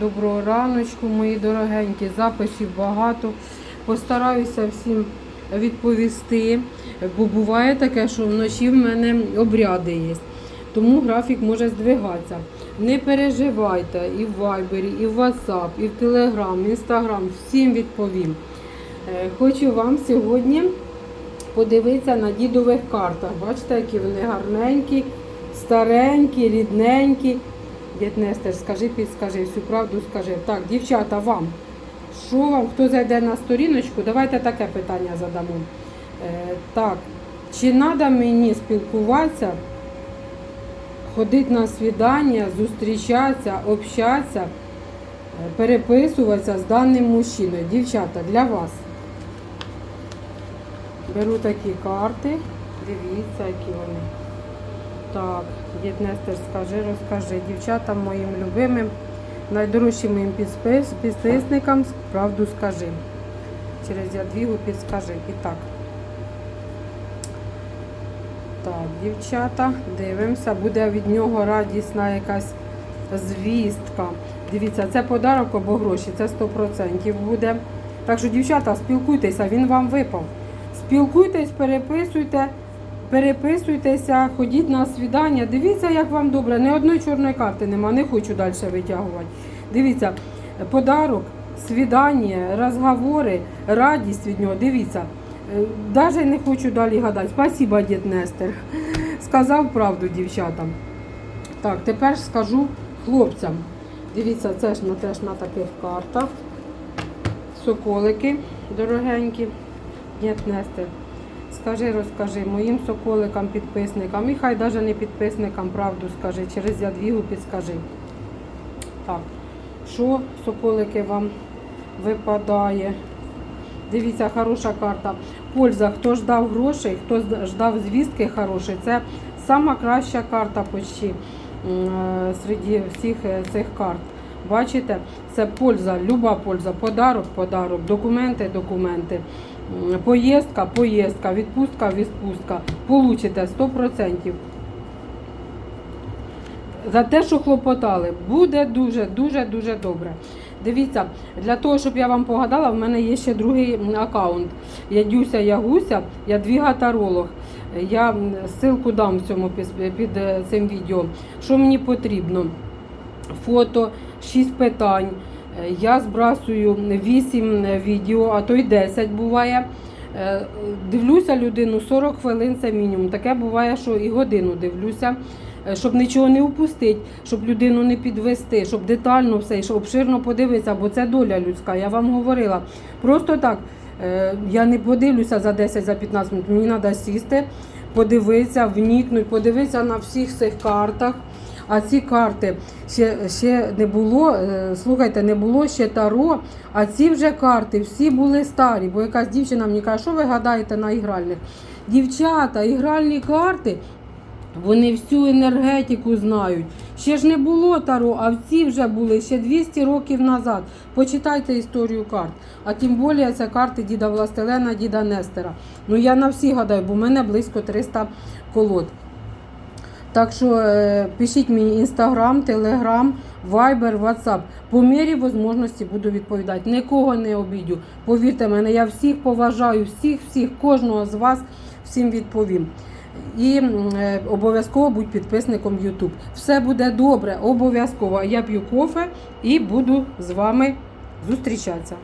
Доброго раночку, мої дорогенькі. Записів багато. Постараюся всім відповісти, бо буває таке, що вночі в мене обряди є. Тому графік може здвигатися. Не переживайте і в Вайбері, і в WhatsApp, і в Telegram, Instagram. Всім відповім. Е, Хочу вам сьогодні подивитися на дідових картах. Бачите, які вони гарненькі, старенькі, рідненькі. Дід Нестер, скажи, підскажи, всю правду скажи. Так, дівчата, вам. Що вам, хто зайде на сторіночку, давайте таке питання задамо. Е, так, чи треба мені спілкуватися, ходити на свідання, зустрічатися, общатися, е, переписуватися з даним мужчиною? Дівчата, для вас. Беру такі карти. Дивіться, які вони. Так, Нестер, скажи, розкажи. Дівчатам моїм любимим, найдорожчим моїм підписникам, правду скажи. Через ядвігу підскажи. І так. Так, дівчата, дивимося, буде від нього радісна якась звістка. Дивіться, це подарок або гроші, це 100% буде. Так що, дівчата, спілкуйтеся, він вам випав. Спілкуйтесь, переписуйте, переписуйтеся, ходіть на свідання. Дивіться, як вам добре. Ні одної чорної карти нема, не хочу далі витягувати. Дивіться, подарок, свідання, розговори, радість від нього. Дивіться. Навіть не хочу далі гадати. Спасибо, дід Нестер. Сказав правду дівчатам. Так, тепер скажу хлопцям. Дивіться, це ж на теж на таких картах. Соколики дорогенькі. Дід Нестер. Скажи, розкажи моїм соколикам, підписникам, і хай навіть не підписникам правду скажи, через ядвігу підскажи. Так, що соколики вам випадає? Дивіться, хороша карта. Польза, хто ждав грошей, хто ждав звістки хорошої, це сама краща карта почти е, серед всіх е, цих карт. Бачите, це польза, люба польза, подарок, подарок, документи, документи, поїздка, поїздка, відпустка, відпустка. Получите 100%. За те, що хлопотали, буде дуже, дуже, дуже добре. Дивіться, для того, щоб я вам погадала, в мене є ще другий аккаунт. Я Дюся Ягуся, я двігатаролог. Я ссылку дам в цьому під, під е, цим відео. Що мені потрібно? Фото, 6 питань. Е, Я збрасую 8 відео, а то й 10 буває. Е, Дивлюся людину 40 хвилин це мінімум. Таке буває, що і годину дивлюся, е, щоб нічого не упустити, щоб людину не підвести, щоб детально все, щоб обширно подивитися, бо це доля людська. Я вам говорила. Просто так. е, Я не подивлюся за 10 за 15 минут. Мені треба сісти, подивитися, вникнути, подивитися на всіх цих картах. А ці карти ще, ще не було, е, слухайте, не було ще таро, а ці вже карти всі були старі, бо якась дівчина мені каже, що ви гадаєте на ігральних? Дівчата, ігральні карти, вони всю енергетику знають. Ще ж не було таро, а ці вже були ще 200 років назад. Почитайте історію карт. А тим більше це карти діда Властелена, діда Нестера. Ну я на всі гадаю, бо в мене близько 300 колод. Так що е, пишіть мені інстаграм, телеграм, вайбер, ватсап. По мірі можливості буду відповідати. Нікого не обідю. Повірте мене, я всіх поважаю, всіх, всіх, кожного з вас всім відповім. І е, обов'язково будь підписником YouTube. Все буде добре, обов'язково. Я п'ю кофе і буду з вами зустрічатися.